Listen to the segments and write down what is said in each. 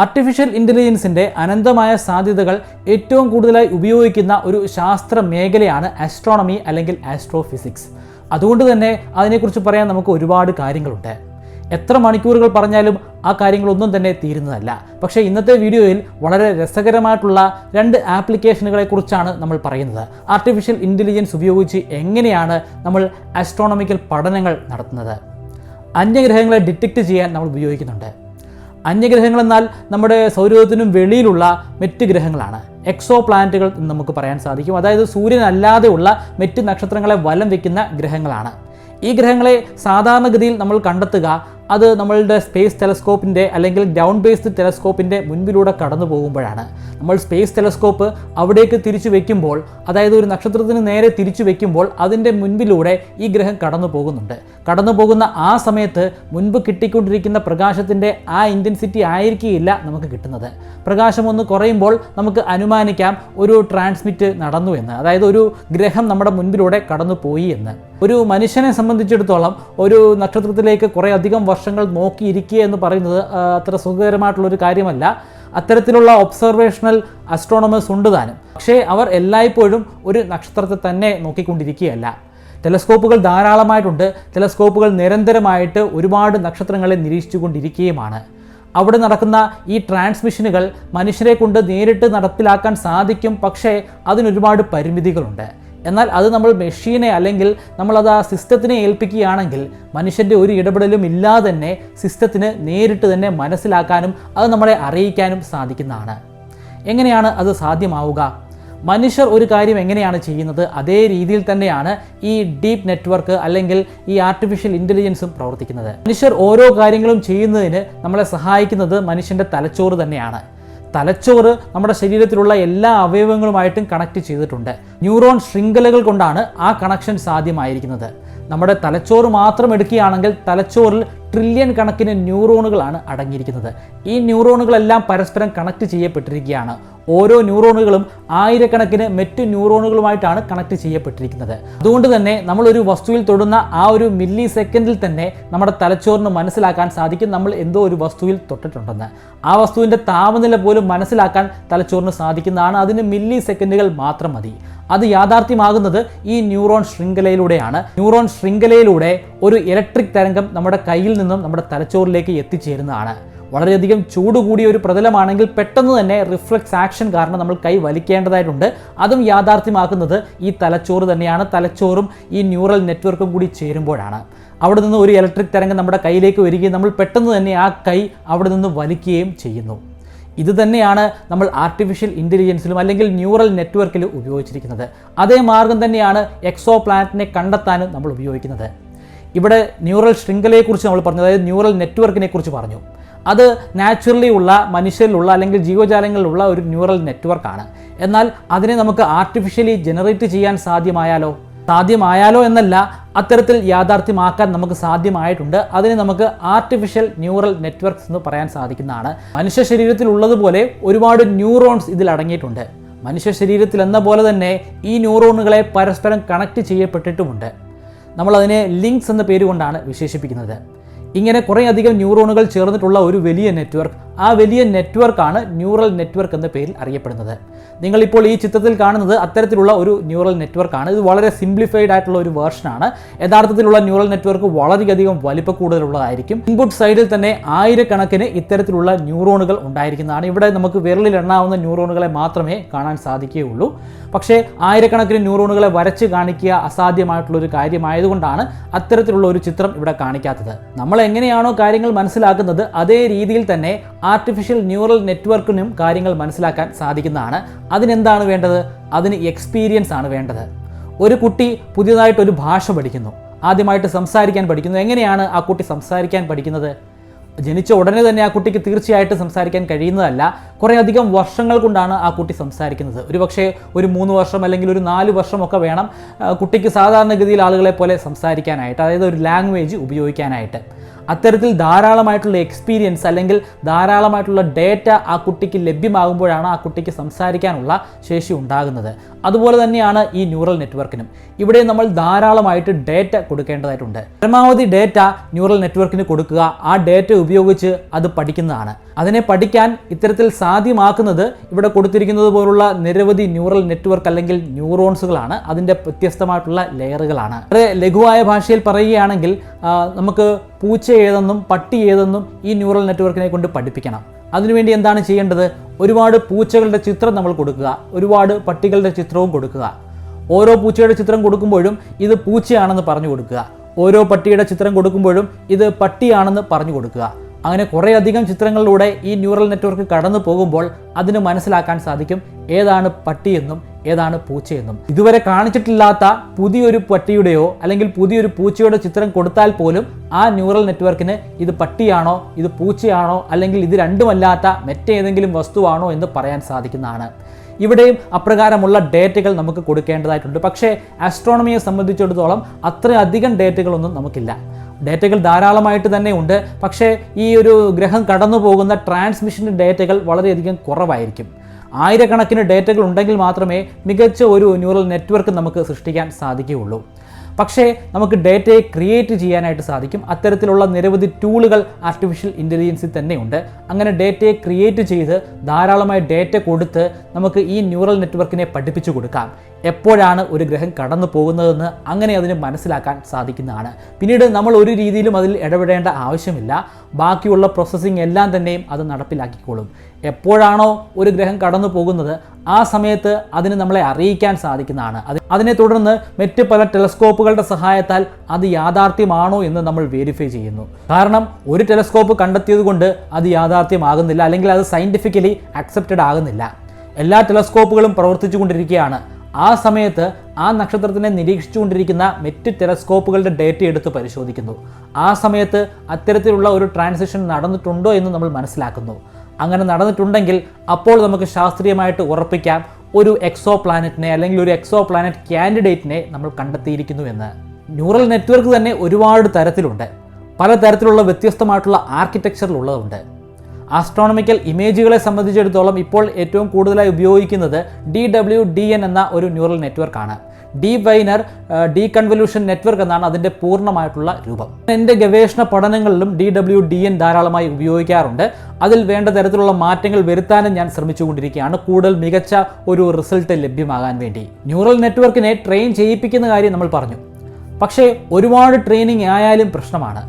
Artificial ഇന്റലിജൻസിന്റെ അനന്തമായ സാധ്യതകൾ ഏറ്റവും കൂടുതലായി ഉപയോഗിക്കുന്ന ഒരു ശാസ്ത്ര മേഖലയാണ് ആസ്ട്രോണമി അല്ലെങ്കിൽ ആസ്ട്രോഫിസിക്സ് അതുകൊണ്ട് തന്നെ അതിനെക്കുറിച്ച് പറയാൻ നമുക്ക് ഒരുപാട് കാര്യങ്ങളുണ്ട്. എത്ര മണിക്കൂറുകൾ പറഞ്ഞാലും ആ കാര്യങ്ങളൊന്നും തന്നെ തീരുന്നതല്ല. പക്ഷേ ഇന്നത്തെ വീഡിയോയിൽ വളരെ രസകരമായിട്ടുള്ള രണ്ട് ആപ്ലിക്കേഷനുകളെ കുറിച്ചാണ് നമ്മൾ പറയുന്നത്. ആർട്ടിഫിഷ്യൽ ഇന്റലിജൻസ് ഉപയോഗിച്ച് എങ്ങനെയാണ് നമ്മൾ ആസ്ട്രോണമിക്കൽ പഠനങ്ങൾ നടത്തുന്നത്? അന്യഗ്രഹങ്ങളെ ഡിറ്റക്റ്റ് ചെയ്യാൻ നമ്മൾ ഉപയോഗിക്കുന്നുണ്ട്. അന്യഗ്രഹങ്ങൾ എന്നാൽ നമ്മുടെ സൗരത്തിനും വെളിയിലുള്ള മറ്റ് ഗ്രഹങ്ങളാണ്. എക്സോ പ്ലാനറ്റുകൾ എന്ന് നമുക്ക് പറയാൻ സാധിക്കും. അതായത് സൂര്യനല്ലാതെയുള്ള മറ്റ് നക്ഷത്രങ്ങളെ വലം വയ്ക്കുന്ന ഗ്രഹങ്ങളാണ്. ഈ ഗ്രഹങ്ങളെ സാധാരണഗതിയിൽ നമ്മൾ കണ്ടെത്തുക അത് നമ്മളുടെ സ്പേസ് ടെലസ്കോപ്പിന്റെ അല്ലെങ്കിൽ ഗ്രൗണ്ട് ബേസ്ഡ് ടെലസ്കോപ്പിന്റെ മുൻപിലൂടെ കടന്നു പോകുമ്പോഴാണ്. നമ്മൾ സ്പേസ് ടെലസ്കോപ്പ് അവിടേക്ക് തിരിച്ചു വെക്കുമ്പോൾ അതായത് ഒരു നക്ഷത്രത്തിന് നേരെ തിരിച്ചു വെക്കുമ്പോൾ അതിന്റെ മുൻപിലൂടെ ഈ ഗ്രഹം കടന്നു പോകുന്നുണ്ട്. കടന്നു പോകുന്ന ആ സമയത്ത് മുൻപ് കിട്ടിക്കൊണ്ടിരിക്കുന്ന പ്രകാശത്തിന്റെ ആ ഇന്റൻസിറ്റി ആയിരിക്കില്ല നമുക്ക് കിട്ടുന്നത്. പ്രകാശം ഒന്ന് കുറയുമ്പോൾ നമുക്ക് അനുമാനിക്കാം ഒരു ട്രാൻസ്മിറ്റ് നടന്നു എന്ന്. അതായത് ഒരു ഗ്രഹം നമ്മുടെ മുൻപിലൂടെ കടന്നു പോയി എന്ന്. ഒരു മനുഷ്യനെ സംബന്ധിച്ചിടത്തോളം ഒരു നക്ഷത്രത്തിലേക്ക് കുറേ അധികം വർഷങ്ങൾ നോക്കിയിരിക്കുക എന്ന് പറയുന്നത് അത്ര സുഖകരമായിട്ടുള്ളൊരു കാര്യമല്ല. അത്തരത്തിലുള്ള ഒബ്സർവേഷണൽ അസ്ട്രോണമേഴ്സ് ഉണ്ട് താനും. പക്ഷേ അവർ എല്ലായ്പ്പോഴും ഒരു നക്ഷത്രത്തെ തന്നെ നോക്കിക്കൊണ്ടിരിക്കുകയല്ല. ടെലസ്കോപ്പുകൾ ധാരാളമായിട്ടുണ്ട്. ടെലസ്കോപ്പുകൾ നിരന്തരമായിട്ട് ഒരുപാട് നക്ഷത്രങ്ങളെ നിരീക്ഷിച്ചുകൊണ്ടിരിക്കുകയുമാണ്. അവിടെ നടക്കുന്ന ഈ ട്രാൻസ്മിഷനുകൾ മനുഷ്യരെ കൊണ്ട് നേരിട്ട് നടപ്പിലാക്കാൻ സാധിക്കും. പക്ഷേ അതിനൊരുപാട് പരിമിതികളുണ്ട്. എന്നാൽ അത് നമ്മൾ മെഷീനെ അല്ലെങ്കിൽ നമ്മളത് ആ സിസ്റ്റത്തിനെ ഏൽപ്പിക്കുകയാണെങ്കിൽ മനുഷ്യന്റെ ഒരു ഇടപെടലും ഇല്ലാതെ തന്നെ സിസ്റ്റത്തിന് നേരിട്ട് തന്നെ മനസ്സിലാക്കാനും അത് നമ്മളെ അറിയിക്കാനും സാധിക്കുന്നതാണ്. എങ്ങനെയാണ് അത് സാധ്യമാവുക? മനുഷ്യർ ഒരു കാര്യം എങ്ങനെയാണ് ചെയ്യുന്നത്? അതേ രീതിയിൽ തന്നെയാണ് ഈ ഡീപ്പ് നെറ്റ്വർക്ക് അല്ലെങ്കിൽ ഈ ആർട്ടിഫിഷ്യൽ ഇന്റലിജൻസും പ്രവർത്തിക്കുന്നത്. മനുഷ്യർ ഓരോ കാര്യങ്ങളും ചെയ്യുന്നതിന് നമ്മളെ സഹായിക്കുന്നത് മനുഷ്യന്റെ തലച്ചോറ് തന്നെയാണ്. തലച്ചോറ് നമ്മുടെ ശരീരത്തിലുള്ള എല്ലാ അവയവങ്ങളുമായിട്ടും കണക്ട് ചെയ്തിട്ടുണ്ട്. ന്യൂറോൺ ശൃംഖലകൾ കൊണ്ടാണ് ആ കണക്ഷൻ സാധ്യമായിരിക്കുന്നത്. നമ്മുടെ തലച്ചോറ് മാത്രം എടുക്കുകയാണെങ്കിൽ തലച്ചോറിൽ ട്രില്യൺ കണക്കിന് ന്യൂറോണുകളാണ് അടങ്ങിയിരിക്കുന്നത്. ഈ ന്യൂറോണുകളെല്ലാം പരസ്പരം കണക്ട് ചെയ്യപ്പെട്ടിരിക്കുകയാണ്. ഓരോ ന്യൂറോണുകളും ആയിരക്കണക്കിന് മറ്റ് ന്യൂറോണുകളുമായിട്ടാണ് കണക്ട് ചെയ്യപ്പെട്ടിരിക്കുന്നത്. അതുകൊണ്ട് തന്നെ നമ്മൾ ഒരു വസ്തുവിൽ തൊടുന്ന ആ ഒരു മില്ലി സെക്കൻഡിൽ തന്നെ നമ്മുടെ തലച്ചോറിന് മനസ്സിലാക്കാൻ സാധിക്കും നമ്മൾ എന്തോ ഒരു വസ്തുവിൽ തൊട്ടിട്ടുണ്ടെന്ന്. ആ വസ്തുവിന്റെ താപനില പോലും മനസ്സിലാക്കാൻ തലച്ചോറിന് സാധിക്കുന്നതാണ്. അതിന് മില്ലി സെക്കൻഡുകൾ മാത്രം മതി. അത് യാഥാർത്ഥ്യമാകുന്നത് ഈ ന്യൂറോൺ ശൃംഖലയിലൂടെയാണ്. ന്യൂറോൺ ശൃംഖലയിലൂടെ ഒരു ഇലക്ട്രിക് തരംഗം നമ്മുടെ കയ്യിൽ നിന്നും നമ്മുടെ തലച്ചോറിലേക്ക് എത്തിച്ചേരുന്നതാണ്. വളരെയധികം ചൂട് കൂടിയ ഒരു പ്രതലമാണെങ്കിൽ പെട്ടെന്ന് തന്നെ റിഫ്ലക്സ് ആക്ഷൻ കാരണം നമ്മൾ കൈ വലിക്കേണ്ടതായിട്ടുണ്ട്. അതും യാഥാർത്ഥ്യമാക്കുന്നത് ഈ തലച്ചോറ് തന്നെയാണ്. തലച്ചോറും ഈ ന്യൂറൽ നെറ്റ്വർക്കും കൂടി ചേരുമ്പോഴാണ്. അവിടെ നിന്ന് ഒരു ഇലക്ട്രിക് തരംഗം നമ്മുടെ കയ്യിലേക്ക് വരികയും നമ്മൾ പെട്ടെന്ന് തന്നെ ആ കൈ അവിടെ നിന്ന് വലിക്കുകയും ചെയ്യുന്നു. ഇത് തന്നെയാണ് നമ്മൾ ആർട്ടിഫിഷ്യൽ ഇന്റലിജൻസിലും അല്ലെങ്കിൽ ന്യൂറൽ നെറ്റ്വർക്കിലും ഉപയോഗിച്ചിരിക്കുന്നത്. അതേ മാർഗം തന്നെയാണ് എക്സോ പ്ലാനറ്റിനെ കണ്ടെത്താനും നമ്മൾ ഉപയോഗിക്കുന്നത്. ഇവിടെ ന്യൂറൽ ശൃംഖലയെക്കുറിച്ച് നമ്മൾ പറഞ്ഞു അതായത് ന്യൂറൽ നെറ്റ്വർക്കിനെ കുറിച്ച് പറഞ്ഞു. അത് നാച്ചുറലി ഉള്ള മനുഷ്യരിലുള്ള അല്ലെങ്കിൽ ജീവജാലങ്ങളിലുള്ള ഒരു ന്യൂറൽ നെറ്റ്വർക്കാണ് എന്നാൽ അതിനെ നമുക്ക് ആർട്ടിഫിഷ്യലി ജനറേറ്റ് ചെയ്യാൻ സാധ്യമായാലോ? സാധ്യമായാലോ എന്നല്ല അത്തരത്തിൽ യാഥാർത്ഥ്യമാക്കാൻ നമുക്ക് സാധ്യമായിട്ടുണ്ട്. അതിനെ നമുക്ക് ആർട്ടിഫിഷ്യൽ ന്യൂറൽ നെറ്റ്വർക്ക്സ് എന്ന് പറയാൻ സാധിക്കുന്നതാണ്. മനുഷ്യ ശരീരത്തിൽ ഉള്ളതുപോലെ ഒരുപാട് ന്യൂറോൺസ് ഇതിൽ അടങ്ങിയിട്ടുണ്ട്. മനുഷ്യ ശരീരത്തിൽ എന്ന പോലെ തന്നെ ഈ ന്യൂറോണുകളെ പരസ്പരം കണക്ട് ചെയ്യപ്പെട്ടിട്ടുമുണ്ട്. നമ്മളതിനെ ലിങ്ക്സ് എന്ന പേരുകൊണ്ടാണ് വിശേഷിപ്പിക്കുന്നത്. ഇങ്ങനെ കുറേയധികം ന്യൂറോണുകൾ ചേർന്നിട്ടുള്ള ഒരു വലിയ നെറ്റ്വർക്ക്. ആ വലിയ നെറ്റ്വർക്കാണ് ന്യൂറൽ നെറ്റ്വർക്ക് എന്ന പേരിൽ അറിയപ്പെടുന്നത്. നിങ്ങളിപ്പോൾ ഈ ചിത്രത്തിൽ കാണുന്നത് അത്തരത്തിലുള്ള ഒരു ന്യൂറൽ നെറ്റ്വർക്കാണ്. ഇത് വളരെ സിംപ്ലിഫൈഡ് ആയിട്ടുള്ള ഒരു വേർഷനാണ്. യഥാർത്ഥത്തിലുള്ള ന്യൂറൽ നെറ്റ്വർക്ക് വളരെയധികം വലിപ്പ കൂടുതലുള്ളതായിരിക്കും. ഇൻപുട്ട് സൈഡിൽ തന്നെ ആയിരക്കണക്കിന് ഇത്തരത്തിലുള്ള ന്യൂറോണുകൾ ഉണ്ടായിരിക്കുന്നതാണ്. ഇവിടെ നമുക്ക് വിരലിൽ എണ്ണാവുന്ന ന്യൂറോണുകളെ മാത്രമേ കാണാൻ സാധിക്കുകയുള്ളൂ. പക്ഷേ ആയിരക്കണക്കിന് ന്യൂറോണുകളെ വരച്ച് കാണിക്കുക അസാധ്യമായിട്ടുള്ള ഒരു കാര്യമായതുകൊണ്ടാണ് അത്തരത്തിലുള്ള ഒരു ചിത്രം ഇവിടെ കാണിക്കാത്തത്. നമ്മൾ എങ്ങനെയാണോ കാര്യങ്ങൾ മനസ്സിലാക്കുന്നത് അതേ രീതിയിൽ തന്നെ ആർട്ടിഫിഷ്യൽ ന്യൂറൽ നെറ്റ്വർക്കിനും കാര്യങ്ങൾ മനസ്സിലാക്കാൻ സാധിക്കുന്നതാണ്. അതിനെന്താണ് വേണ്ടത്? അതിന് എക്സ്പീരിയൻസ് ആണ് വേണ്ടത്. ഒരു കുട്ടി പുതിയതായിട്ട് ഒരു ഭാഷ പഠിക്കുന്നു. ആദ്യമായിട്ട് സംസാരിക്കാൻ പഠിക്കുന്നു. എങ്ങനെയാണ് ആ കുട്ടി സംസാരിക്കാൻ പഠിക്കുന്നത്? ജനിച്ച ഉടനെ തന്നെ ആ കുട്ടിക്ക് തീർച്ചയായിട്ടും സംസാരിക്കാൻ കഴിയുന്നതല്ല. കുറേ അധികം വർഷങ്ങൾ കൊണ്ടാണ് ആ കുട്ടി സംസാരിക്കുന്നത്. ഒരുപക്ഷെ ഒരു മൂന്ന് വർഷം അല്ലെങ്കിൽ ഒരു നാല് വർഷമൊക്കെ വേണം കുട്ടിക്ക് സാധാരണഗതിയിൽ ആളുകളെ പോലെ സംസാരിക്കാനായിട്ട് അതായത് ഒരു ലാംഗ്വേജ് ഉപയോഗിക്കാനായിട്ട്. അത്തരത്തിൽ ധാരാളമായിട്ടുള്ള എക്സ്പീരിയൻസ് അല്ലെങ്കിൽ ധാരാളമായിട്ടുള്ള ഡേറ്റ ആ കുട്ടിക്ക് ലഭ്യമാകുമ്പോഴാണ് ആ കുട്ടിക്ക് സംസാരിക്കാനുള്ള ശേഷി ഉണ്ടാകുന്നത്. അതുപോലെ തന്നെയാണ് ഈ ന്യൂറൽ നെറ്റ്വർക്കിനും ഇവിടെ നമ്മൾ ധാരാളമായിട്ട് ഡേറ്റ കൊടുക്കേണ്ടതായിട്ടുണ്ട്. പരമാവധി ഡേറ്റ ന്യൂറൽ നെറ്റ്വർക്കിന് കൊടുക്കുക. ആ ഡേറ്റ ഉപയോഗിച്ച് അത് പഠിക്കുന്നതാണ്. അതിനെ പഠിക്കാൻ ഇത്തരത്തിൽ സാധ്യമാക്കുന്നത് ഇവിടെ കൊടുത്തിരിക്കുന്നത് പോലുള്ള നിരവധി ന്യൂറൽ നെറ്റ്വർക്ക് അല്ലെങ്കിൽ ന്യൂറോൺസുകളാണ്. അതിന്റെ വ്യത്യസ്തമായിട്ടുള്ള ലെയറുകളാണ്. വളരെ ലഘുവായ ഭാഷയിൽ പറയുകയാണെങ്കിൽ നമുക്ക് പൂച്ച ഏതെന്നും പട്ടി ഏതെന്നും ഈ ന്യൂറൽ നെറ്റ്വർക്കിനെ കൊണ്ട് പഠിപ്പിക്കണം. അതിനുവേണ്ടി എന്താണ് ചെയ്യേണ്ടത്? ഒരുപാട് പൂച്ചകളുടെ ചിത്രം നമ്മൾ കൊടുക്കുക. ഒരുപാട് പട്ടികളുടെ ചിത്രവും കൊടുക്കുക. ഓരോ പൂച്ചയുടെ ചിത്രം കൊടുക്കുമ്പോഴും ഇത് പൂച്ചയാണെന്ന് പറഞ്ഞു കൊടുക്കുക. ഓരോ പട്ടിയുടെ ചിത്രം കൊടുക്കുമ്പോഴും ഇത് പട്ടിയാണെന്ന് പറഞ്ഞു കൊടുക്കുക. അങ്ങനെ കുറേയധികം ചിത്രങ്ങളിലൂടെ ഈ ന്യൂറൽ നെറ്റ്വർക്ക് കടന്നു പോകുമ്പോൾ അതിന് മനസ്സിലാക്കാൻ സാധിക്കും ഏതാണ് പട്ടിയെന്നും ഏതാണ് പൂച്ചയെന്നും ഇതുവരെ കാണിച്ചിട്ടില്ലാത്ത പുതിയൊരു പട്ടിയുടെയോ അല്ലെങ്കിൽ പുതിയൊരു പൂച്ചയുടെ ചിത്രം കൊടുത്താൽ പോലും ആ ന്യൂറൽ നെറ്റ്വർക്കിന് ഇത് പട്ടിയാണോ ഇത് പൂച്ചയാണോ അല്ലെങ്കിൽ ഇത് രണ്ടുമല്ലാത്ത മറ്റേതെങ്കിലും വസ്തുവാണോ എന്ന് പറയാൻ സാധിക്കുന്നതാണ്. ഇവിടെയും അപ്രകാരമുള്ള ഡേറ്റകൾ നമുക്ക് കൊടുക്കേണ്ടതായിട്ടുണ്ട്. പക്ഷേ ആസ്ട്രോണമിയെ സംബന്ധിച്ചിടത്തോളം അത്രയധികം ഡേറ്റകളൊന്നും നമുക്കില്ല. ഡേറ്റകൾ ധാരാളമായിട്ട് തന്നെ ഉണ്ട്. പക്ഷേ ഈ ഒരു ഗ്രഹം കടന്നു പോകുന്ന ട്രാൻസ്മിഷൻ ഡേറ്റകൾ വളരെയധികം കുറവായിരിക്കും. ആയിരക്കണക്കിന് ഡേറ്റകൾ ഉണ്ടെങ്കിൽ മാത്രമേ മികച്ച ഒരു ന്യൂറൽ നെറ്റ്വർക്ക് നമുക്ക് സൃഷ്ടിക്കാൻ സാധിക്കുകയുള്ളൂ. പക്ഷേ നമുക്ക് ഡേറ്റയെ ക്രിയേറ്റ് ചെയ്യാനായിട്ട് സാധിക്കും. അത്തരത്തിലുള്ള നിരവധി ടൂളുകൾ ആർട്ടിഫിഷ്യൽ ഇന്റലിജൻസിൽ തന്നെയുണ്ട്. അങ്ങനെ ഡേറ്റയെ ക്രിയേറ്റ് ചെയ്ത് ധാരാളമായി ഡേറ്റ കൊടുത്ത് നമുക്ക് ഈ ന്യൂറൽ നെറ്റ്വർക്കിനെ പഠിപ്പിച്ചു കൊടുക്കാം. എപ്പോഴാണ് ഒരു ഗ്രഹം കടന്നു പോകുന്നതെന്ന് അങ്ങനെ അതിന് മനസ്സിലാക്കാൻ സാധിക്കുന്നതാണ്. പിന്നീട് നമ്മൾ ഒരു രീതിയിലും അതിൽ ഇടപെടേണ്ട ആവശ്യമില്ല. ബാക്കിയുള്ള പ്രോസസ്സിംഗ് എല്ലാം തന്നെയും അത് നടപ്പിലാക്കിക്കോളും. എപ്പോഴാണോ ഒരു ഗ്രഹം കടന്നു പോകുന്നത് ആ സമയത്ത് അതിന് നമ്മളെ അറിയിക്കാൻ സാധിക്കുന്നതാണ്. അത് അതിനെ തുടർന്ന് മറ്റ് പല ടെലസ്കോപ്പുകളുടെ സഹായത്താൽ അത് യാഥാർത്ഥ്യമാണോ എന്ന് നമ്മൾ വെരിഫൈ ചെയ്യുന്നു. കാരണം ഒരു ടെലസ്കോപ്പ് കണ്ടെത്തിയത് കൊണ്ട് അത് യാഥാർത്ഥ്യമാകുന്നില്ല അല്ലെങ്കിൽ അത് സയന്റിഫിക്കലി അക്സെപ്റ്റഡ് ആകുന്നില്ല. എല്ലാ ടെലസ്കോപ്പുകളും പ്രവർത്തിച്ചുകൊണ്ടിരിക്കുകയാണ് ആ സമയത്ത് ആ നക്ഷത്രത്തിനെ നിരീക്ഷിച്ചുകൊണ്ടിരിക്കുന്ന മറ്റ് ടെലസ്കോപ്പുകളുടെ ഡേറ്റ എടുത്ത് പരിശോധിക്കുന്നു. ആ സമയത്ത് അത്തരത്തിലുള്ള ഒരു ട്രാൻസിഷൻ നടന്നിട്ടുണ്ടോ എന്ന് നമ്മൾ മനസ്സിലാക്കുന്നു. അങ്ങനെ നടന്നിട്ടുണ്ടെങ്കിൽ അപ്പോൾ നമുക്ക് ശാസ്ത്രീയമായിട്ട് ഉറപ്പിക്കാം ഒരു എക്സോ പ്ലാനറ്റിനെ അല്ലെങ്കിൽ ഒരു എക്സോ പ്ലാനറ്റ് ക്യാൻഡിഡേറ്റിനെ നമ്മൾ കണ്ടെത്തിയിരിക്കുന്നു എന്ന്. ന്യൂറൽ നെറ്റ്വർക്ക് തന്നെ ഒരുപാട് തരത്തിലുണ്ട്. പല തരത്തിലുള്ള വ്യത്യസ്തമായിട്ടുള്ള ആർക്കിടെക്ചറിലുള്ളതുണ്ട് ആസ്ട്രോണമിക്കൽ ഇമേജുകളെ സംബന്ധിച്ചിടത്തോളം ഇപ്പോൾ ഏറ്റവും കൂടുതലായി ഉപയോഗിക്കുന്നത് ഡി ഡബ്ല്യു ഡി എൻ എന്ന ഒരു ന്യൂറൽ നെറ്റ്വർക്കാണ് D Wiener deconvolution network എന്നാണ് അതിന്റെ പൂർണമായിട്ടുള്ള രൂപം. എന്റെ ഗവേഷണ പഠനങ്ങളിലും ഡി ഡബ്ല്യു ഡി എൻ ധാരാളമായി ഉപയോഗിക്കാറുണ്ട്. അതിൽ വേണ്ട തരത്തിലുള്ള മാറ്റങ്ങൾ വരുത്താനും ഞാൻ ശ്രമിച്ചുകൊണ്ടിരിക്കുകയാണ്. കൂടുതൽ മികച്ച ഒരു റിസൾട്ട് ലഭ്യമാകാൻ വേണ്ടി. ന്യൂറൽ നെറ്റ്വർക്കിനെ ട്രെയിൻ ചെയ്യിപ്പിക്കുന്ന കാര്യം നമ്മൾ പറഞ്ഞു. പക്ഷേ ഒരുപാട് ട്രെയിനിങ് ആയാലും പ്രശ്നമാണ്.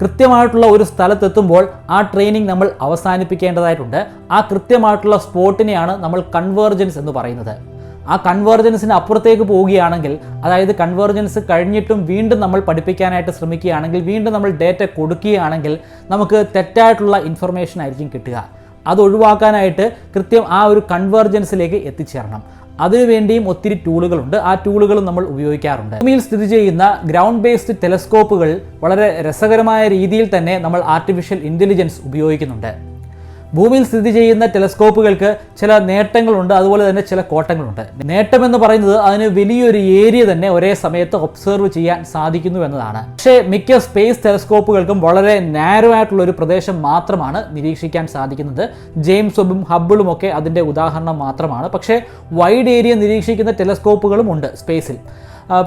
കൃത്യമായിട്ടുള്ള ഒരു സ്ഥലത്തെത്തുമ്പോൾ ആ ട്രെയിനിങ് നമ്മൾ അവസാനിപ്പിക്കേണ്ടതായിട്ടുണ്ട്. ആ കൃത്യമായിട്ടുള്ള സ്പോട്ടിനെയാണ് നമ്മൾ കൺവേർജൻസ് എന്ന് പറയുന്നത്. ആ കൺവേർജൻസിന് അപ്പുറത്തേക്ക് പോവുകയാണെങ്കിൽ അതായത് കൺവേർജൻസ് കഴിഞ്ഞിട്ടും വീണ്ടും നമ്മൾ പഠിപ്പിക്കാനായിട്ട് ശ്രമിക്കുകയാണെങ്കിൽ വീണ്ടും നമ്മൾ ഡേറ്റ കൊടുക്കുകയാണെങ്കിൽ നമുക്ക് തെറ്റായിട്ടുള്ള ഇൻഫർമേഷൻ ആയിരിക്കും കിട്ടുക. അത് ഒഴിവാക്കാനായിട്ട് കൃത്യം ആ ഒരു കൺവേർജൻസിലേക്ക് എത്തിച്ചേരണം. അതിനുവേണ്ടിയും ഒത്തിരി ടൂളുകളുണ്ട് ആ ടൂളുകളും നമ്മൾ ഉപയോഗിക്കാറുണ്ട്. ഭൂമിയിൽ സ്ഥിതി ചെയ്യുന്ന ഗ്രൗണ്ട് ബേസ്ഡ് ടെലസ്കോപ്പുകൾ വളരെ രസകരമായ രീതിയിൽ തന്നെ നമ്മൾ ആർട്ടിഫിഷ്യൽ ഇന്റലിജൻസ് ഉപയോഗിക്കുന്നുണ്ട്. ഭൂമിയിൽ സ്ഥിതി ചെയ്യുന്ന ടെലസ്കോപ്പുകൾക്ക് ചില നേട്ടങ്ങളുണ്ട് അതുപോലെ തന്നെ ചില കോട്ടങ്ങളുണ്ട്. നേട്ടം എന്ന് പറയുന്നത് അതിന് വലിയൊരു ഏരിയ തന്നെ ഒരേ സമയത്ത് ഒബ്സർവ് ചെയ്യാൻ സാധിക്കുന്നു എന്നതാണ്. പക്ഷേ മിക്ക സ്പേസ് ടെലസ്കോപ്പുകൾക്കും വളരെ നാരോ ആയിട്ടുള്ള ഒരു പ്രദേശം മാത്രമാണ് നിരീക്ഷിക്കാൻ സാധിക്കുന്നത്. ജെയിംസ് വെബും ഹബിളും ഒക്കെ അതിന്റെ ഉദാഹരണം മാത്രമാണ്. പക്ഷേ വൈഡ് ഏരിയ നിരീക്ഷിക്കുന്ന ടെലസ്കോപ്പുകളും ഉണ്ട് സ്പേസിൽ.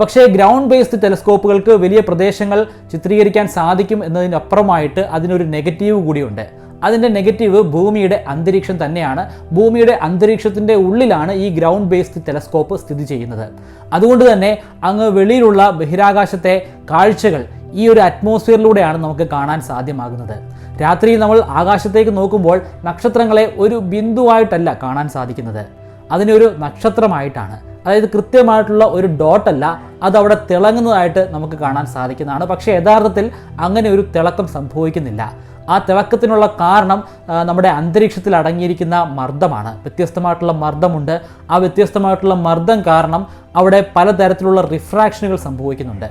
പക്ഷേ ഗ്രൗണ്ട് ബേസ്ഡ് ടെലസ്കോപ്പുകൾക്ക് വലിയ പ്രദേശങ്ങൾ ചിത്രീകരിക്കാൻ സാധിക്കും എന്നതിനപ്പുറമായിട്ട് അതിനൊരു നെഗറ്റീവ് കൂടിയുണ്ട്. അതിന്റെ നെഗറ്റീവ് ഭൂമിയുടെ അന്തരീക്ഷം തന്നെയാണ്. ഭൂമിയുടെ അന്തരീക്ഷത്തിന്റെ ഉള്ളിലാണ് ഈ ഗ്രൗണ്ട് ബേസ്ഡ് ടെലസ്കോപ്പ് സ്ഥിതി ചെയ്യുന്നത്. അതുകൊണ്ട് തന്നെ അങ്ങ് വെളിയിലുള്ള ബഹിരാകാശത്തെ കാഴ്ചകൾ ഈ ഒരു അറ്റ്മോസ്ഫിയറിലൂടെയാണ് നമുക്ക് കാണാൻ സാധ്യമാകുന്നത്. രാത്രിയിൽ നമ്മൾ ആകാശത്തേക്ക് നോക്കുമ്പോൾ നക്ഷത്രങ്ങളെ ഒരു ബിന്ദുവായിട്ടല്ല കാണാൻ സാധിക്കുന്നത്. അതിനൊരു നക്ഷത്രമായിട്ടാണ്. അതായത് കൃത്യമായിട്ടുള്ള ഒരു ഡോട്ടല്ല അത് അവിടെ തിളങ്ങുന്നതായിട്ട് നമുക്ക് കാണാൻ സാധിക്കുന്നതാണ്. പക്ഷേ യഥാർത്ഥത്തിൽ അങ്ങനെ ഒരു തിളക്കം സംഭവിക്കുന്നില്ല. ആ തിളക്കത്തിനുള്ള കാരണം നമ്മുടെ അന്തരീക്ഷത്തിൽ അടങ്ങിയിരിക്കുന്ന മർദ്ദമാണ്. വ്യത്യസ്തമായിട്ടുള്ള മർദ്ദമുണ്ട്. ആ വ്യത്യസ്തമായിട്ടുള്ള മർദ്ദം കാരണം അവിടെ പലതരത്തിലുള്ള റിഫ്രാക്ഷനുകൾ സംഭവിക്കുന്നുണ്ട്.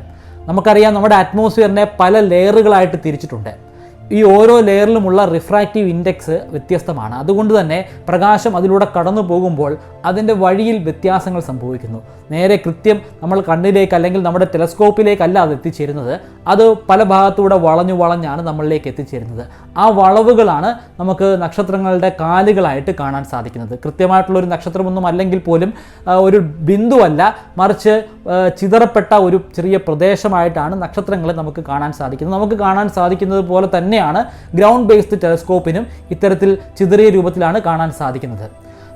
നമുക്കറിയാം നമ്മുടെ അറ്റ്മോസ്ഫിയറിനെ പല ലെയറുകളായിട്ട് തിരിച്ചിട്ടുണ്ട്. ഈ ഓരോ ലെയറിലുമുള്ള റിഫ്രാക്റ്റീവ് ഇൻഡെക്സ് വ്യത്യസ്തമാണ്. അതുകൊണ്ട് തന്നെ പ്രകാശം അതിലൂടെ കടന്നു പോകുമ്പോൾ അതിന്റെ വഴിയിൽ വ്യത്യാസങ്ങൾ സംഭവിക്കുന്നു. നേരെ കൃത്യം നമ്മൾ കണ്ണിലേക്ക് അല്ലെങ്കിൽ നമ്മുടെ ടെലസ്കോപ്പിലേക്കല്ല അത് എത്തിച്ചേരുന്നത്. അത് പല ഭാഗത്തൂടെ വളഞ്ഞു വളഞ്ഞാണ് നമ്മളിലേക്ക് എത്തിച്ചേരുന്നത്. ആ വളവുകളാണ് നമുക്ക് നക്ഷത്രങ്ങളുടെ കാലുകളായിട്ട് കാണാൻ സാധിക്കുന്നത്. കൃത്യമായിട്ടുള്ള ഒരു നക്ഷത്രമൊന്നും അല്ലെങ്കിൽ പോലും ഒരു ബിന്ദുവല്ല. മറിച്ച് ചിതറപ്പെട്ട ഒരു ചെറിയ പ്രദേശമായിട്ടാണ് നക്ഷത്രങ്ങളെ നമുക്ക് കാണാൻ സാധിക്കുന്നത്. നമുക്ക് കാണാൻ സാധിക്കുന്നത് പോലെ തന്നെയാണ് ഗ്രൗണ്ട് ബേസ്ഡ് ടെലസ്കോപ്പിനും ഇത്തരത്തിൽ ചിതറിയ രൂപത്തിലാണ് കാണാൻ സാധിക്കുന്നത്.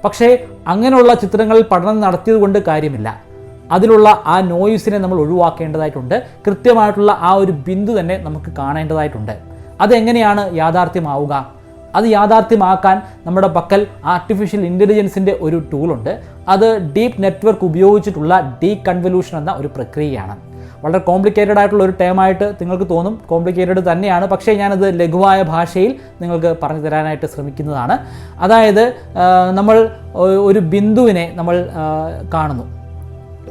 പക്ഷേ അങ്ങനെയുള്ള ചിത്രങ്ങളിൽ പഠനം നടത്തിയത് കൊണ്ട് കാര്യമില്ല. അതിലുള്ള ആ നോയിസിനെ നമ്മൾ ഒഴിവാക്കേണ്ടതായിട്ടുണ്ട്. കൃത്യമായിട്ടുള്ള ആ ഒരു ബിന്ദു തന്നെ നമുക്ക് കാണേണ്ടതായിട്ടുണ്ട്. അതെങ്ങനെയാണ് യാഥാർത്ഥ്യമാവുക? അത് യാഥാർത്ഥ്യമാക്കാൻ നമ്മുടെ പക്കൽ ആർട്ടിഫിഷ്യൽ ഇന്റലിജൻസിന്റെ ഒരു ടൂളുണ്ട് അത് ഡീപ്പ് നെറ്റ്വർക്ക് ഉപയോഗിച്ചിട്ടുള്ള ഡീ കൺവല്യൂഷൻ എന്ന ഒരു പ്രക്രിയയാണ്. വളരെ കോംപ്ലിക്കേറ്റഡ് ആയിട്ടുള്ള ഒരു ടേമായിട്ട് നിങ്ങൾക്ക് തോന്നും. കോംപ്ലിക്കേറ്റഡ് തന്നെയാണ്. പക്ഷേ ഞാനത് ലഘുവായ ഭാഷയിൽ നിങ്ങൾക്ക് പറഞ്ഞു തരാനായിട്ട് ശ്രമിക്കുന്നതാണ്. അതായത് നമ്മൾ ഒരു ബിന്ദുവിനെ നമ്മൾ കാണുന്നു.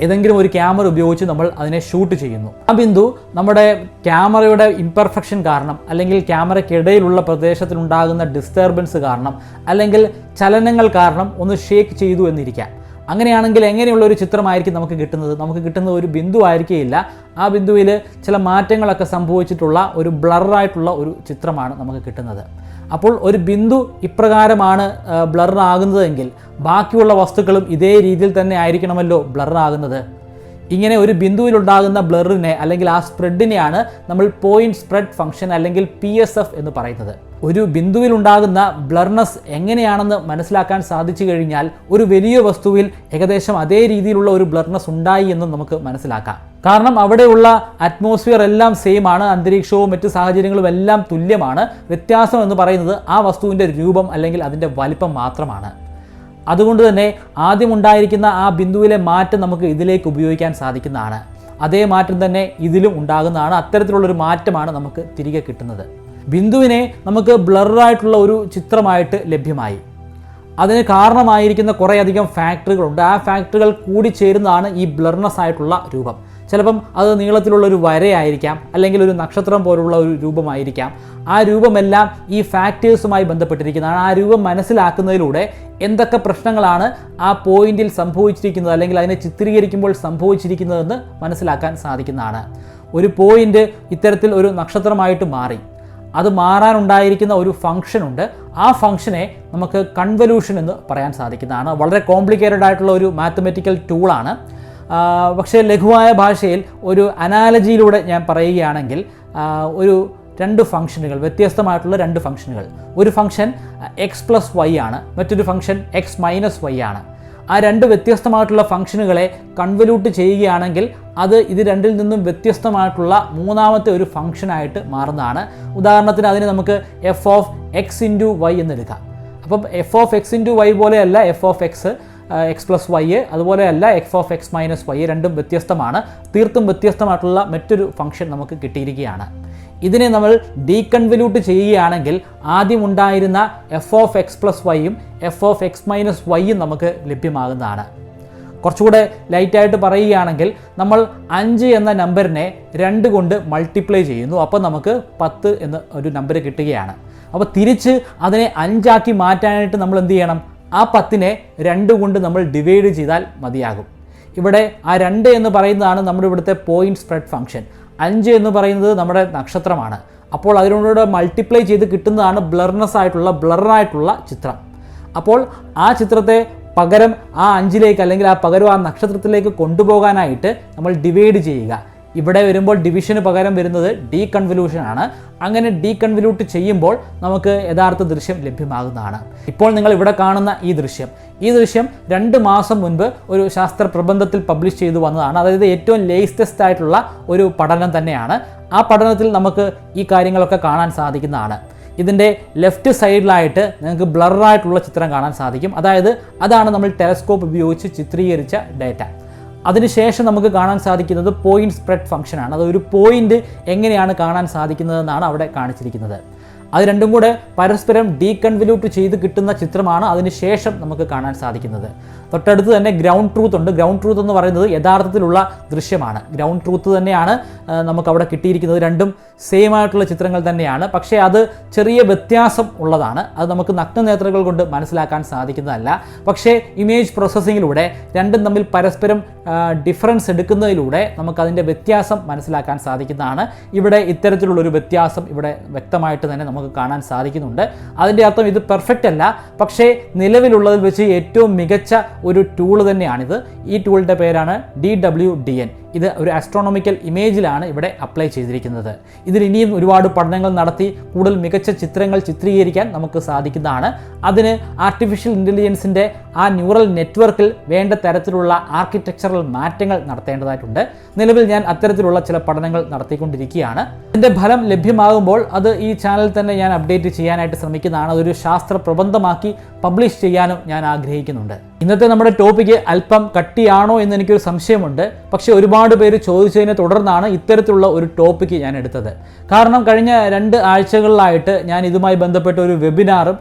ഏതെങ്കിലും ഒരു ക്യാമറ ഉപയോഗിച്ച് നമ്മൾ അതിനെ ഷൂട്ട് ചെയ്യുന്നു. ആ ബിന്ദു നമ്മുടെ ക്യാമറയുടെ ഇംപെർഫെക്ഷൻ കാരണം അല്ലെങ്കിൽ ക്യാമറയ്ക്കിടയിലുള്ള പ്രദേശത്തിലുണ്ടാകുന്ന ഡിസ്റ്റർബൻസ് കാരണം അല്ലെങ്കിൽ ചലനങ്ങൾ കാരണം ഒന്ന് ഷേക്ക് ചെയ്തു എന്നിരിക്കാം. അങ്ങനെയാണെങ്കിൽ എങ്ങനെയുള്ള ഒരു ചിത്രമായിരിക്കും നമുക്ക് കിട്ടുന്നത്? നമുക്ക് കിട്ടുന്ന ഒരു ബിന്ദു ആയിരിക്കുകയില്ല ആ ബിന്ദുവിൽ ചില മാറ്റങ്ങളൊക്കെ സംഭവിച്ചിട്ടുള്ള ഒരു ബ്ലറായിട്ടുള്ള ഒരു ചിത്രമാണ് നമുക്ക് കിട്ടുന്നത്. അപ്പോൾ ഒരു ബിന്ദു ഇപ്രകാരമാണ് ബ്ലറാകുന്നതെങ്കിൽ ബാക്കിയുള്ള വസ്തുക്കളും ഇതേ രീതിയിൽ തന്നെ ആയിരിക്കണമല്ലോ ബ്ലറാകുന്നത്. ഇങ്ങനെ ഒരു ബിന്ദുവിലുണ്ടാകുന്ന ബ്ലറിനെ അല്ലെങ്കിൽ ആ സ്പ്രെഡിനെയാണ് നമ്മൾ പോയിന്റ് സ്പ്രെഡ് ഫംഗ്ഷൻ അല്ലെങ്കിൽ പി എസ് എഫ് എന്ന് പറയുന്നത്. ഒരു ബിന്ദുവിലുണ്ടാകുന്ന ബ്ലർനെസ് എങ്ങനെയാണെന്ന് മനസ്സിലാക്കാൻ സാധിച്ചു കഴിഞ്ഞാൽ ഒരു വലിയ വസ്തുവിൽ ഏകദേശം അതേ രീതിയിലുള്ള ഒരു ബ്ലർനെസ് ഉണ്ടായി എന്നും നമുക്ക് മനസ്സിലാക്കാം. കാരണം അവിടെയുള്ള അറ്റ്മോസ്ഫിയർ എല്ലാം സെയിം ആണ് അന്തരീക്ഷവും മറ്റ് സാഹചര്യങ്ങളും എല്ലാം തുല്യമാണ്. വ്യത്യാസം എന്ന് പറയുന്നത് ആ വസ്തുവിന്റെ രൂപം അല്ലെങ്കിൽ അതിന്റെ വലിപ്പം മാത്രമാണ്. അതുകൊണ്ട് തന്നെ ആദ്യമുണ്ടായിരിക്കുന്ന ആ ബിന്ദുവിലെ മാറ്റം നമുക്ക് ഇതിലേക്ക് ഉപയോഗിക്കാൻ സാധിക്കുന്നതാണ്. അതേ മാറ്റം തന്നെ ഇതിലും ഉണ്ടാകുന്നതാണ്. അത്തരത്തിലുള്ളൊരു മാറ്റമാണ് നമുക്ക് തിരികെ കിട്ടുന്നത്. ബിന്ദുവിനെ നമുക്ക് ബ്ലറായിട്ടുള്ള ഒരു ചിത്രമായിട്ട് ലഭ്യമായി. അതിന് കാരണമായിരിക്കുന്ന കുറേയധികം ഫാക്ടറികളുണ്ട് ആ ഫാക്ടറികൾ കൂടി ചേരുന്നതാണ് ഈ ബ്ലർനെസ് ആയിട്ടുള്ള രൂപം. ചിലപ്പം അത് നീളത്തിലുള്ള ഒരു വരയായിരിക്കാം അല്ലെങ്കിൽ ഒരു നക്ഷത്രം പോലുള്ള ഒരു രൂപമായിരിക്കാം. ആ രൂപമെല്ലാം ഈ ഫാക്ടേഴ്സുമായി ബന്ധപ്പെട്ടിരിക്കുന്നതാണ്. ആ രൂപം മനസ്സിലാക്കുന്നതിലൂടെ എന്തൊക്കെ പ്രശ്നങ്ങളാണ് ആ പോയിന്റിൽ സംഭവിച്ചിരിക്കുന്നത് അല്ലെങ്കിൽ അതിനെ ചിത്രീകരിക്കുമ്പോൾ സംഭവിച്ചിരിക്കുന്നതെന്ന് മനസ്സിലാക്കാൻ സാധിക്കുന്നതാണ്. ഒരു പോയിന്റ് ഇത്തരത്തിൽ ഒരു നക്ഷത്രമായിട്ട് മാറി. അത് മാറാനുണ്ടായിരിക്കുന്ന ഒരു ഫംഗ്ഷൻ ഉണ്ട്. ആ ഫംഗ്ഷനെ നമുക്ക് കൺവല്യൂഷൻ എന്ന് പറയാൻ സാധിക്കുന്നതാണ്. വളരെ കോംപ്ലിക്കേറ്റഡ് ആയിട്ടുള്ള ഒരു മാത്തമെറ്റിക്കൽ ടൂളാണ് പക്ഷേ ലഘുവായ ഭാഷയിൽ ഒരു അനാലജിയിലൂടെ ഞാൻ പറയുകയാണെങ്കിൽ ഒരു രണ്ട് ഫംഗ്ഷനുകൾ വ്യത്യസ്തമായിട്ടുള്ള രണ്ട് ഫംഗ്ഷനുകൾ. ഒരു ഫംഗ്ഷൻ എക്സ് പ്ലസ് വൈ ആണ് മറ്റൊരു ഫംഗ്ഷൻ എക്സ് മൈനസ് വൈ ആണ്. ആ രണ്ട് വ്യത്യസ്തമായിട്ടുള്ള ഫംഗ്ഷനുകളെ കൺവല്യൂട്ട് ചെയ്യുകയാണെങ്കിൽ അത് ഇത് രണ്ടിൽ നിന്നും വ്യത്യസ്തമായിട്ടുള്ള മൂന്നാമത്തെ ഒരു ഫംഗ്ഷനായിട്ട് മാറുന്നതാണ്. ഉദാഹരണത്തിന് അതിന് നമുക്ക് F of X into Y എന്നെടുക്കാം അപ്പം F of X into Y പോലെയല്ല F of X X plus Y അതുപോലെയല്ല X of X minus Y രണ്ടും വ്യത്യസ്തമാണ്. തീർത്തും വ്യത്യസ്തമായിട്ടുള്ള മറ്റൊരു ഫംഗ്ഷൻ നമുക്ക് കിട്ടിയിരിക്കുകയാണ്. ഇതിനെ നമ്മൾ ഡീകൺവല്യൂട്ട് ചെയ്യുകയാണെങ്കിൽ ആദ്യം ഉണ്ടായിരുന്ന എഫ് ഓഫ് എക്സ് പ്ലസ് വൈയും എഫ് ഓഫ് എക്സ് മൈനസ് വൈയും നമുക്ക് ലഭ്യമാകുന്നതാണ്. കുറച്ചുകൂടെ ലൈറ്റായിട്ട് പറയുകയാണെങ്കിൽ നമ്മൾ അഞ്ച് എന്ന നമ്പറിനെ രണ്ട് കൊണ്ട് മൾട്ടിപ്ലൈ ചെയ്യുന്നു. അപ്പോൾ നമുക്ക് പത്ത് എന്ന ഒരു നമ്പർ കിട്ടുകയാണ്. അപ്പോൾ തിരിച്ച് അതിനെ അഞ്ചാക്കി മാറ്റാനായിട്ട് നമ്മൾ എന്ത് ചെയ്യണം? ആ പത്തിനെ രണ്ട് കൊണ്ട് നമ്മൾ ഡിവൈഡ് ചെയ്താൽ മതിയാകും. ഇവിടെ ആ രണ്ട് എന്ന് പറയുന്നതാണ് നമ്മുടെ ഇവിടുത്തെ പോയിന്റ് സ്പ്രെഡ് ഫംഗ്ഷൻ അഞ്ച് എന്ന് പറയുന്നത് നമ്മുടെ നക്ഷത്രമാണ്. അപ്പോൾ അതിനോട് മൾട്ടിപ്ലൈ ചെയ്ത് കിട്ടുന്നതാണ് ബ്ലർനെസ് ആയിട്ടുള്ള ബ്ലറായിട്ടുള്ള ചിത്രം. അപ്പോൾ ആ ചിത്രത്തെ പകരം ആ അഞ്ചിലേക്ക് അല്ലെങ്കിൽ ആ പകരം ആ നക്ഷത്രത്തിലേക്ക് കൊണ്ടുപോകാനായിട്ട് നമ്മൾ ഡിവൈഡ് ചെയ്യുക. ഇവിടെ വരുമ്പോൾ ഡിവിഷന് പകരം വരുന്നത് ഡീ കൺവല്യൂഷൻ ആണ്. അങ്ങനെ ഡീ കൺവല്യൂട്ട് ചെയ്യുമ്പോൾ നമുക്ക് യഥാർത്ഥ ദൃശ്യം ലഭ്യമാകുന്നതാണ്. ഇപ്പോൾ നിങ്ങൾ ഇവിടെ കാണുന്ന ഈ ദൃശ്യം. ഈ ദൃശ്യം രണ്ട് മാസം മുൻപ് ഒരു ശാസ്ത്ര പ്രബന്ധത്തിൽ പബ്ലിഷ് ചെയ്തു വന്നതാണ്. അതായത് ഏറ്റവും ലേറ്റസ്റ്റ് ആയിട്ടുള്ള ഒരു പഠനം തന്നെയാണ്. ആ പഠനത്തിൽ നമുക്ക് ഈ കാര്യങ്ങളൊക്കെ കാണാൻ സാധിക്കുന്നതാണ്. ഇതിന്റെ ലെഫ്റ്റ് സൈഡിലായിട്ട് നിങ്ങൾക്ക് ബ്ലറായിട്ടുള്ള ചിത്രം കാണാൻ സാധിക്കും. അതായത് അതാണ് നമ്മൾ ടെലസ്കോപ്പ് ഉപയോഗിച്ച് ചിത്രീകരിച്ച ഡേറ്റ അതിനുശേഷം നമുക്ക് കാണാൻ സാധിക്കുന്നത് പോയിന്റ് സ്പ്രെഡ് ഫംഗ്ഷനാണ് അത് ഒരു പോയിന്റ് എങ്ങനെയാണ് കാണാൻ സാധിക്കുന്നതെന്നാണ് അവിടെ കാണിച്ചിരിക്കുന്നത്. അത് രണ്ടും കൂടെ പരസ്പരം ഡീകൺവല്യൂട്ട് ചെയ്ത് കിട്ടുന്ന ചിത്രമാണ്. അതിനുശേഷം നമുക്ക് കാണാൻ സാധിക്കുന്നത്. തൊട്ടടുത്ത് തന്നെ ഗ്രൗണ്ട് ട്രൂത്ത് ഉണ്ട്. ഗ്രൗണ്ട് ട്രൂത്ത് എന്ന് പറയുന്നത് യഥാർത്ഥത്തിലുള്ള ദൃശ്യമാണ്. ഗ്രൗണ്ട് ട്രൂത്ത് തന്നെയാണ് നമുക്ക് അവിടെ കിട്ടിയിരിക്കുന്നത് രണ്ടും. സെയിം ആയിട്ടുള്ള ചിത്രങ്ങൾ തന്നെയാണ്. പക്ഷേ അത് ചെറിയ വ്യത്യാസം ഉള്ളതാണ്. അത് നമുക്ക് നഗ്നനേത്രകൾ കൊണ്ട് മനസ്സിലാക്കാൻ സാധിക്കുന്നതല്ല. പക്ഷേ ഇമേജ് പ്രോസസ്സിങ്ങിലൂടെ രണ്ടും തമ്മിൽ പരസ്പരം ഡിഫറൻസ് എടുക്കുന്നതിലൂടെ നമുക്കതിന്റെ വ്യത്യാസം മനസ്സിലാക്കാൻ സാധിക്കുന്നതാണ്. ഇവിടെ ഇത്തരത്തിലുള്ളൊരു വ്യത്യാസം ഇവിടെ വ്യക്തമായിട്ട് തന്നെ നമുക്ക് കാണാൻ സാധിക്കുന്നുണ്ട്. അതിന്റെ അർത്ഥം ഇത് പെർഫെക്റ്റ് അല്ല. പക്ഷേ നിലവിലുള്ളതിൽ വെച്ച് ഏറ്റവും മികച്ച ഒരു ടൂൾ തന്നെയാണിത്. ഈ ടൂളിന്റെ പേരാണ് ഡി ഡബ്ല്യു ഡി എൻ ഇത് ഒരു ആസ്ട്രോണോമിക്കൽ ഇമേജിലാണ് ഇവിടെ അപ്ലൈ ചെയ്തിരിക്കുന്നത്. ഇതിൽ ഇനിയും ഒരുപാട് പഠനങ്ങൾ നടത്തി കൂടുതൽ മികച്ച ചിത്രങ്ങൾ ചിത്രീകരിക്കാൻ നമുക്ക് സാധിക്കുന്നതാണ്. അതിന് ആർട്ടിഫിഷ്യൽ ഇന്റലിജൻസിന്റെ ആ ന്യൂറൽ നെറ്റ്വർക്കിൽ വേണ്ട തരത്തിലുള്ള ആർക്കിടെക്ചറൽ മാറ്റങ്ങൾ നടത്തേണ്ടതായിട്ടുണ്ട്. നിലവിൽ ഞാൻ അത്തരത്തിലുള്ള ചില പഠനങ്ങൾ നടത്തിക്കൊണ്ടിരിക്കുകയാണ്. അതിന്റെ ഫലം ലഭ്യമാകുമ്പോൾ അത് ഈ ചാനലിൽ തന്നെ ഞാൻ അപ്ഡേറ്റ് ചെയ്യാനായിട്ട് ശ്രമിക്കുന്നതാണ്. അതൊരു ശാസ്ത്ര പ്രബന്ധമാക്കി പബ്ലിഷ് ചെയ്യാനും ഞാൻ ആഗ്രഹിക്കുന്നുണ്ട്. ഇന്നത്തെ നമ്മുടെ ടോപ്പിക് അല്പം കട്ടിയാണോ എന്ന് എനിക്കൊരു സംശയമുണ്ട്. പക്ഷേ ഒരുപാട് പേര് ചോദിച്ചതിനെ തുടർന്നാണ് ഇത്തരത്തിലുള്ള ഒരു ടോപ്പിക്ക് ഞാൻ എടുത്തത്. കാരണം കഴിഞ്ഞ രണ്ട് ആഴ്ചകളിലായിട്ട് ഞാൻ ഇതുമായി ബന്ധപ്പെട്ട ഒരു വെബിനാറും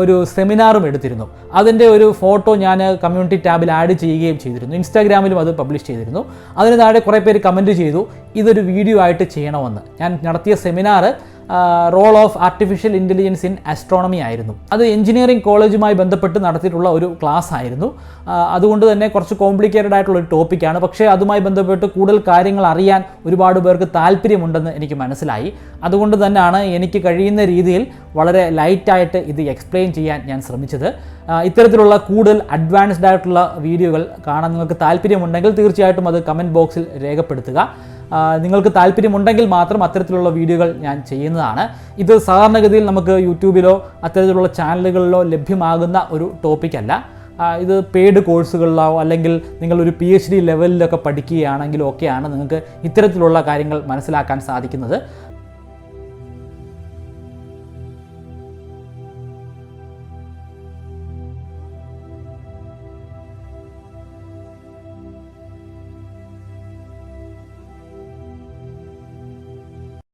ഒരു സെമിനാറും എടുത്തിരുന്നു. അതിന്റെ ഒരു ഫോട്ടോ ഞാൻ കമ്മ്യൂണിറ്റി ടാബിൽ ആഡ് ചെയ്യുകയും ചെയ്തിരുന്നു. ഇൻസ്റ്റാഗ്രാമിലും അത് പബ്ലിഷ് ചെയ്തിരുന്നു. അതിന് താഴെ കുറേ പേര് കമന്റ് ചെയ്തു ഇതൊരു വീഡിയോ ആയിട്ട് ചെയ്യണമെന്ന്. ഞാൻ നടത്തിയ seminar role of artificial intelligence in astronomy ആയിരുന്നു. അത് എഞ്ചിനീയറിംഗ് കോളേജുമായി ബന്ധപ്പെട്ട് നടത്തിയിട്ടുള്ള ഒരു ക്ലാസ് ആയിരുന്നു. അതുകൊണ്ട് തന്നെ കുറച്ച് കോംപ്ലിക്കേറ്റഡ് ആയിട്ടുള്ള ഒരു ടോപ്പിക്കാണ് പക്ഷേ അതുമായി ബന്ധപ്പെട്ട് കൂടുതൽ കാര്യങ്ങൾ അറിയാൻ ഒരുപാട് പേർക്ക് താല്പര്യമുണ്ടെന്ന് എനിക്ക് മനസ്സിലായി. അതുകൊണ്ട് തന്നെയാണ് എനിക്ക് കഴിയുന്ന രീതിയിൽ വളരെ ലൈറ്റായിട്ട് ഇത് എക്സ്പ്ലെയിൻ ചെയ്യാൻ ഞാൻ ശ്രമിച്ചത്. ഇത്തരത്തിലുള്ള കൂടുതൽ അഡ്വാൻസ്ഡ് ആയിട്ടുള്ള വീഡിയോകൾ കാണാൻ നിങ്ങൾക്ക് താല്പര്യമുണ്ടെങ്കിൽ തീർച്ചയായിട്ടും അത് കമന്റ് ബോക്സിൽ രേഖപ്പെടുത്തുക. നിങ്ങൾക്ക് താല്പര്യമുണ്ടെങ്കിൽ മാത്രം അത്തരത്തിലുള്ള വീഡിയോകൾ ഞാൻ ചെയ്യുന്നതാണ്. ഇത് സാധാരണഗതിയിൽ നമുക്ക് യൂട്യൂബിലോ അത്തരത്തിലുള്ള ചാനലുകളിലോ ലഭ്യമാകുന്ന ഒരു ടോപ്പിക്കല്ല. ഇത് പെയ്ഡ് കോഴ്സുകളിലോ അല്ലെങ്കിൽ നിങ്ങളൊരു പി എച്ച് ഡി ലെവലിലൊക്കെ പഠിക്കുകയാണെങ്കിലോ ഒക്കെയാണ് നിങ്ങൾക്ക് ഇത്തരത്തിലുള്ള കാര്യങ്ങൾ മനസ്സിലാക്കാൻ സാധിക്കുന്നത്.